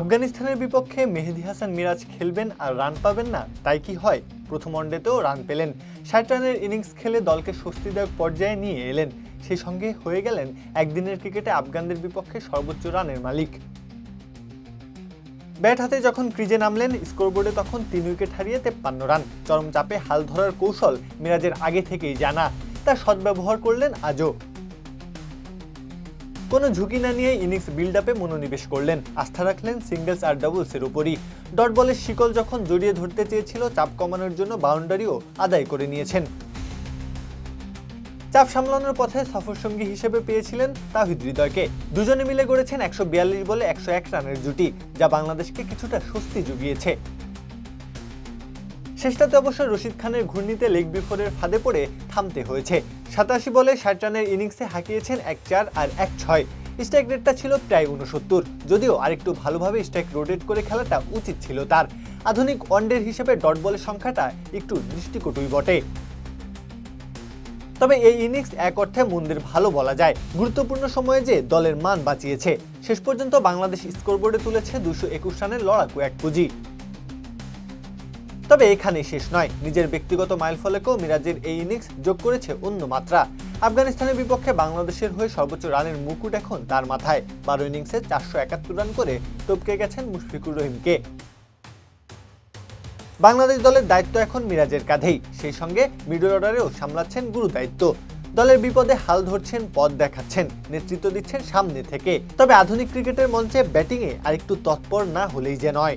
আফগানিস্তানের বিপক্ষে মেহেদি হাসান মিরাজ খেলবেন আর রান পাবেন না, তাই কি হয়? প্রথম ওয়ানডেতেও রান পেলেন। ষাট রানের ইনিংস খেলে দলকে স্বস্তিদায়ক পর্যায়ে নিয়ে এলেন। সেই সঙ্গে হয়ে গেলেন একদিনের ক্রিকেটে আফগানদের বিপক্ষে সর্বোচ্চ রানের মালিক। ব্যাট হাতে যখন ক্রিজে নামলেন, স্কোরবোর্ডে তখন তিন উইকেট হারিয়ে তেপ্পান্ন রান। চরম চাপে হাল ধরার কৌশল মিরাজের আগে থেকেই জানা। তা সদ্ব্যবহার করলেন আজও। কোনো ঝুঁকি না নিয়ে ইনিংস বিল্ড আপে মনোনিবেশ করলেন। আস্থা রাখলেন সিঙ্গেলস আর ডাবলসের উপরই। ডট বলের শিকল যখন জড়িয়ে ধরতে চেয়েছিল, চাপ কমানোর জন্য বাউন্ডারিও আদায় করে নিয়েছেন। চাপ সামলানোর পথে সফরসঙ্গী হিসেবে পেয়েছিলেন তাহিদ হৃদয়কে। দুজনে মিলে গড়েছেন একশো বিয়াল্লিশ বলে একশো এক রানের জুটি, যা বাংলাদেশকে কিছুটা স্বস্তি জুগিয়েছে। শেষটাতে অবশ্য রশিদ খানের ঘূর্ণিতে লেগ বিফোরের ফাঁদে পড়ে থামতে হয়েছে। সাতাশি বলে ষাট রানের ইনিংসে হাঁকিয়েছেন এক চার আর এক ছয়। স্ট্রাইক রেটটা ছিল প্রায় উনসত্তর যদিও আরেকটু ভালোভাবে স্ট্রাইক রোটেট করে খেলাটা উচিত ছিল তার। আধুনিক ওয়ানডের হিসেবে ডট বলের সংখ্যাটা একটু দৃষ্টিকটুই বটে। তবে এই ইনিংস এক অর্থে মন্দির ভালো বলা যায়। গুরুত্বপূর্ণ সময়ে যে দলের মান বাঁচিয়েছে। শেষ পর্যন্ত বাংলাদেশ স্কোরবোর্ডে তুলেছে দুশো একুশ রানের লড়াকু এক পুঁজি। তবে এখানে শেষ নয়। নিজের ব্যক্তিগত মাইল ফলেকেও মিরাজের এই ইনিংস যোগ করেছে অন্য মাত্রা। আফগানিস্তানের বিপক্ষে বাংলাদেশের হয়ে সর্বোচ্চ রানের মুকুট এখন তার মাথায়। বারো ইনিংসে চারশো একাত্তর রান করে টপকে গেছেন মুশফিকুর রহিমকে। বাংলাদেশ দলের দায়িত্ব এখন মিরাজের কাঁধেই। সেই সঙ্গে মিডল অর্ডারেও সামলাচ্ছেন গুরু দায়িত্ব। দলের বিপদে হাল ধরছেন, পথ দেখাচ্ছেন, নেতৃত্ব দিচ্ছেন সামনে থেকে। তবে আধুনিক ক্রিকেটের মঞ্চে ব্যাটিংয়ে আরেকটু তৎপর না হলেই যে নয়।